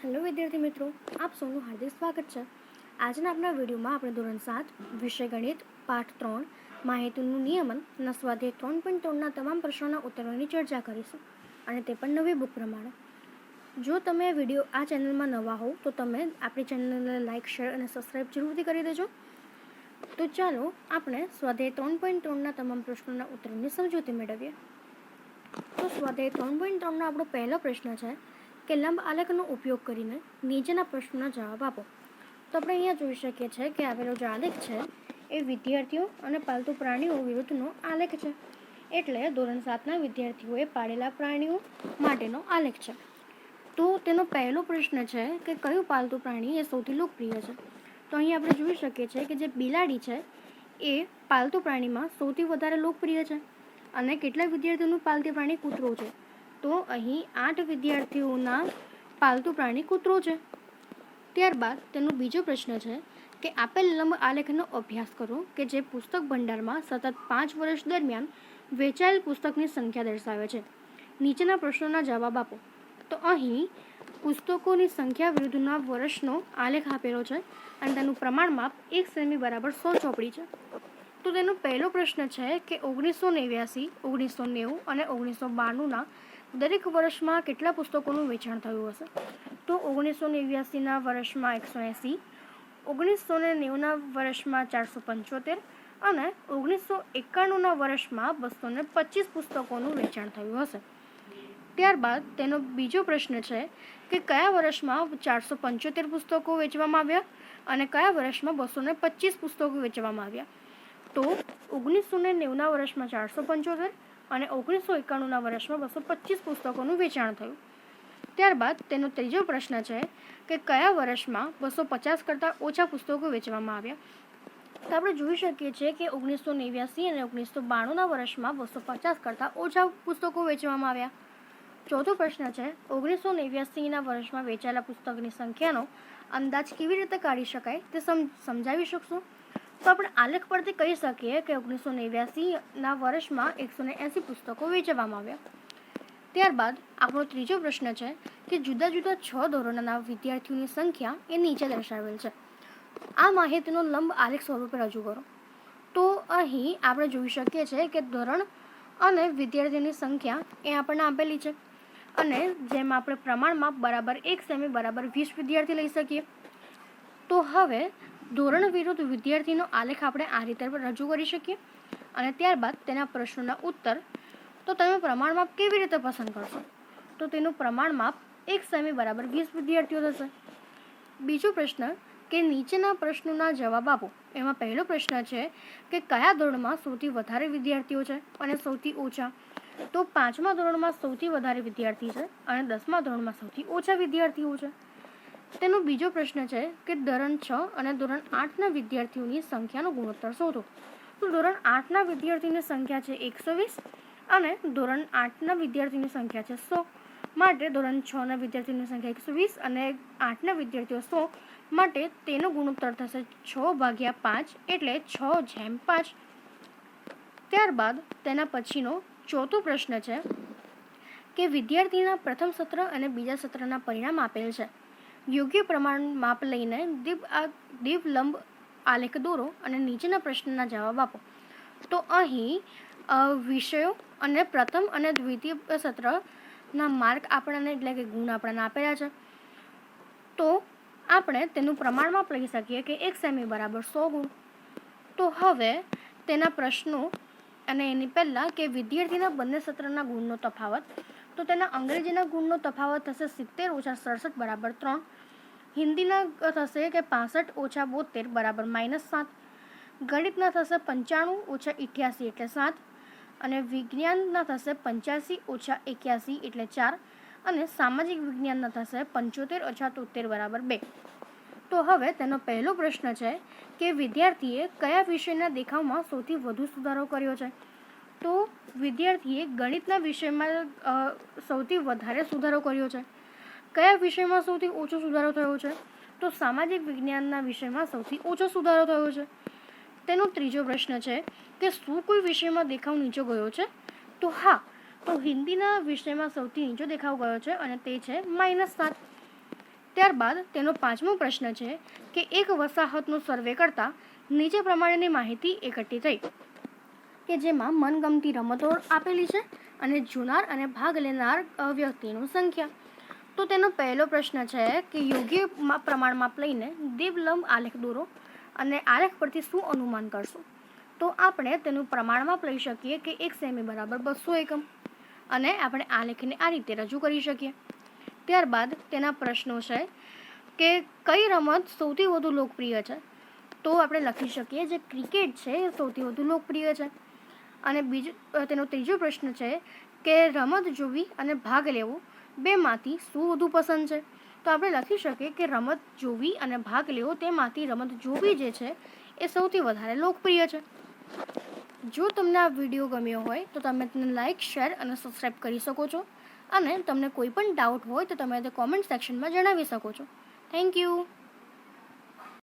Hello વિદ્યાર્થી મિત્રો, આપ સૌનું હાર્દિક સ્વાગત છે. આજના આપણા વિડીયોમાં આપણે ધોરણ સાત, વિષય ગણિત, પાઠ ત્રણ, માહિતીનું નિયમનના સ્વાધ્યાય ત્રણ પોઈન્ટ ત્રણના તમામ પ્રશ્નોના ઉત્તરોની ચર્ચા કરીશું અને તે પણ નવી બુક પ્રમાણે. જો તમે વીડિયો આ ચેનલમાં નવા હોવ, તો તમે આપણી ચેનલને લાઇક શેર અને સબસ્ક્રાઈબ જરૂરથી કરી દેજો. તો ચાલો આપણે સ્વાધ્યાય ત્રણ પોઈન્ટ ત્રણના તમામ પ્રશ્નોના ઉત્તરોની સમજૂતી મેળવીએ. તો સ્વાધ્યાય ત્રણ પોઈન્ટ ત્રણનો આપણો પહેલો પ્રશ્ન છે કે લંબ આલેખનો ઉપયોગ કરીને નીચેના પ્રશ્નોના જવાબ આપો. તો આપણે અહીંયા જોઈ શકીએ છીએ કે આવેલો જે આલેખ છે, એ વિદ્યાર્થીઓ અને પાલતુ પ્રાણીઓ વિરુદ્ધનો આલેખ છે. એટલે ધોરણ સાતના વિદ્યાર્થીઓએ પાળેલા પ્રાણીઓ માટેનો આલેખ છે. તો તેનો પહેલો પ્રશ્ન છે કે કયું પાલતુ પ્રાણી એ સૌથી લોકપ્રિય છે? તો અહીં આપણે જોઈ શકીએ છીએ કે જે બિલાડી છે, એ પાલતુ પ્રાણીમાં સૌથી વધારે લોકપ્રિય છે. અને કેટલાક વિદ્યાર્થીઓનું પાલતુ પ્રાણી કૂતરો છે. તો અહીં આઠ વિદ્યાર્થીઓના પાલતુ પ્રાણી કૂતરો છે. ત્યારબાદ તેનો બીજો પ્રશ્ન છે કે આપેલ લંબ આલેખનો અભ્યાસ કરો કે જે પુસ્તક ભંડારમાં સતત પાંચ વર્ષ દરમિયાન વેચાયેલ પુસ્તકની સંખ્યા દર્શાવે છે. નીચેના પ્રશ્નોના જવાબ આપો. તો અહીં પુસ્તકોની સંખ્યા વિરુદ્ધના વર્ષનો આલેખ આપેલો છે અને તેનું પ્રમાણ માપ એક સેમી બરાબર સો ચોપડી છે. તો તેનો પહેલો પ્રશ્ન છે કે ઓગણીસો નેવ્યાસી, ઓગણીસો નેવું અને ઓગણીસો બાણુંના દરેક વર્ષમાં કેટલા પુસ્તકોનું વેચાણ થયું હશે? તો ઓગણીસો નેવ્યાસીના વર્ષમાં એકસો એંસી, ઓગણીસો ને નેવુંના વર્ષમાં ચારસો પંચોતેર અને ઓગણીસો એકાણુંના વર્ષમાં બસો ને પચીસ પુસ્તકોનું વેચાણ થયું હશે. ત્યારબાદ તેનો બીજો પ્રશ્ન છે કે કયા વર્ષમાં ચારસો પંચોતેર પુસ્તકો વેચવામાં આવ્યા અને કયા વર્ષમાં બસો ને પચીસ પુસ્તકો વેચવામાં આવ્યા? તો ઓગણીસો ને નેવુંના વર્ષમાં ચારસો પંચોતેર અને ઓગણીસો એકાણુંના વર્ષમાં બસો પચીસ પુસ્તકોનું વેચાણ થયું. ત્યારબાદ તેનો ત્રીજો પ્રશ્ન છે કે કયા વર્ષમાં બસો પચાસ કરતાં ઓછા પુસ્તકો વેચવામાં આવ્યા? તો આપણે જોઈ શકીએ છીએ કે ઓગણીસો નેવ્યાસી અને ઓગણીસો બાણુંના વર્ષમાં બસો પચાસ કરતાં ઓછા પુસ્તકો વેચવામાં આવ્યા. ચોથો પ્રશ્ન છે, ઓગણીસો નેવ્યાસીના વર્ષમાં વેચાયેલા પુસ્તકની સંખ્યાનો અંદાજ કેવી રીતે કાઢી શકાય તે સમ, સમજાવી શકશો? તો આપણે આલેખ પરથી કહી શકીએ કે ઓગણીસો નેવ્યાસીના વર્ષમાં એકસો ને એંસી પુસ્તકો વેચવામાં આવ્યા. ત્યારબાદ આપણો ત્રીજો પ્રશ્ન છે કે જુદા જુદા છ ધોરણના વિદ્યાર્થીઓની સંખ્યા એ નીચે દર્શાવેલ છે. આ માહિતીનો લંબ આલેખ સ્વરૂપે રજૂ કરો. તો અહીં આપણે જોઈ શકીએ છીએ કે ધોરણ અને વિદ્યાર્થીની સંખ્યા એ આપણને આપેલી છે અને જેમ આપણે પ્રમાણમાં બરાબર એક સેમી બરાબર વીસ વિદ્યાર્થી લઈ શકીએ. તો હવે ધોરણ વિરુદ્ધ વિદ્યાર્થીનો આલેખ આપણે આ રીતે રજૂ કરી શકીએ. અને ત્યારબાદ તેના પ્રશ્નોના ઉત્તર. તો તમે પ્રમાણ માપ કેવી રીતે પસંદ કરશો? તો તેનું પ્રમાણ માપ એક સેમી બરાબર વીસ વિદ્યાર્થીઓ થશે. બીજો પ્રશ્ન કે નીચેના પ્રશ્નોના જવાબ આપો. એમાં પહેલો પ્રશ્ન છે કે કયા ધોરણમાં સૌથી વધારે વિદ્યાર્થીઓ છે અને સૌથી ઓછા? તો પાંચમા ધોરણમાં સૌથી વધારે વિદ્યાર્થી છે અને દસમા ધોરણમાં સૌથી ઓછા વિદ્યાર્થીઓ છે. તેનો બીજો પ્રશ્ન છે કે ધોરણ છ અને ધોરણ આઠના વિદ્યાર્થીઓની સંખ્યાનો ગુણોત્તર શોધો. તો ધોરણ આઠના વિદ્યાર્થીની સંખ્યા છે એકસો વીસ અને ધોરણ આઠના વિદ્યાર્થીની સંખ્યા છે સો. માટે ધોરણ છના વિદ્યાર્થીની સંખ્યા એકસો વીસ અને આઠના વિદ્યાર્થીઓ સો માટે તેનો ગુણોત્તર થશે છ ભાગ્યા પાંચ એટલે છ જેમ પાંચ. ત્યારબાદ તેના પછીનો ચોથો પ્રશ્ન છે કે વિદ્યાર્થીના પ્રથમ સત્ર અને બીજા સત્રના પરિણામ આપેલ છે. યોગ્ય પ્રમાણ માપ લઈને દીપ આ દીપ લંબ આલેખ દોરો અને નીચેના પ્રશ્નના જવાબ આપો. તો અહીં વિષયો અને પ્રથમ અને દ્વિતીય સત્રના માર્ક આપણને એટલે કે ગુણ આપણને આપેલા છે. તો આપણે તેનું પ્રમાણ માપ લઈ શકીએ કે એક સેમી બરાબર સો ગુણ. તો હવે તેના પ્રશ્નો અને એની પહેલાં કે વિદ્યાર્થીના બંને સત્રના ગુણનો તફાવત તો તેના અંગ્રેજીના ગુણનો તફાવત થશે સિત્તેર ઓછા સડસઠ બરાબર ત્રણ. હિન્દીના થશે કે પાસઠ ઓછા બોતેર બરાબર માઇનસ સાત. ગણિતના થશે પંચાણું ઓછા ઇઠ્યાસી એટલે સાત. અને વિજ્ઞાનના થશે પંચ્યાસી ઓછા એક્યાસી એટલે ચાર. અને સામાજિક વિજ્ઞાનના થશે પંચોતેર ઓછા તોતેર બરાબર બે. તો હવે તેનો પહેલો પ્રશ્ન છે કે વિદ્યાર્થીએ કયા વિષયના દેખાવમાં સૌથી વધુ સુધારો કર્યો છે? તો વિદ્યાર્થીએ ગણિતના વિષયમાં સૌથી વધારે સુધારો કર્યો છે. કયા વિષયમાં સૌથી ઓછો સુધારો થયો છે? તો સામાજિક વિજ્ઞાનના વિષયમાં સૌથી ઓછો સુધારો થયો છે. તેનો ત્રીજો પ્રશ્ન છે કે શું કોઈ વિષયમાં દેખાવ નીચો ગયો છે? તો હા, તો હિન્દીના વિષયમાં સૌથી નીચો દેખાવ ગયો છે અને તે છે માઇનસ સાત. ત્યારબાદ તેનો પાંચમો પ્રશ્ન છે કે એક વસાહતનો સર્વે કરતાં નીચે પ્રમાણેની માહિતી એકઠી થઈ. કે જેમાં મનગમતી રમતો આપેલી છે અને જુનાર અને ભાગ લેનાર વ્યક્તિનું સંખ્યા. તો તેનો પહેલો પ્રશ્ન છે કે યોગ્ય પ્રમાણમાં લઈને દેવલંબ આલેખ દોરો અને આલેખ પરથી શું અનુમાન કરશો? તો આપણે તેનું પ્રમાણમાં લઈ શકીએ કે એક સેમી બરાબર બસો એકમ. અને આપણે આલેખને આ રીતે રજૂ કરી શકીએ. ત્યારબાદ તેના પ્રશ્નો છે કે કઈ રમત સૌથી વધુ લોકપ્રિય છે? તો આપણે લખી શકીએ જે ક્રિકેટ છે એ સૌથી વધુ લોકપ્રિય છે. અને બીજો તેનો ત્રીજો પ્રશ્ન છે કે રમત જોવી અને ભાગ લેવો બેમાંથી શું વધુ પસંદ છે? તો આપણે લખી શકીએ કે રમત જોવી અને ભાગ લેવો તેમાંથી રમત જોવી જે છે એ સૌથી વધારે લોકપ્રિય છે. જો તમને આ વીડિયો ગમ્યો હોય તો તમે તેને લાઇક શેર અને સબસ્ક્રાઈબ કરી શકો છો. અને તમને કોઈ પણ ડાઉટ હોય તો તમે તે કોમેન્ટ સેક્શનમાં જણાવી શકો છો. Thank you.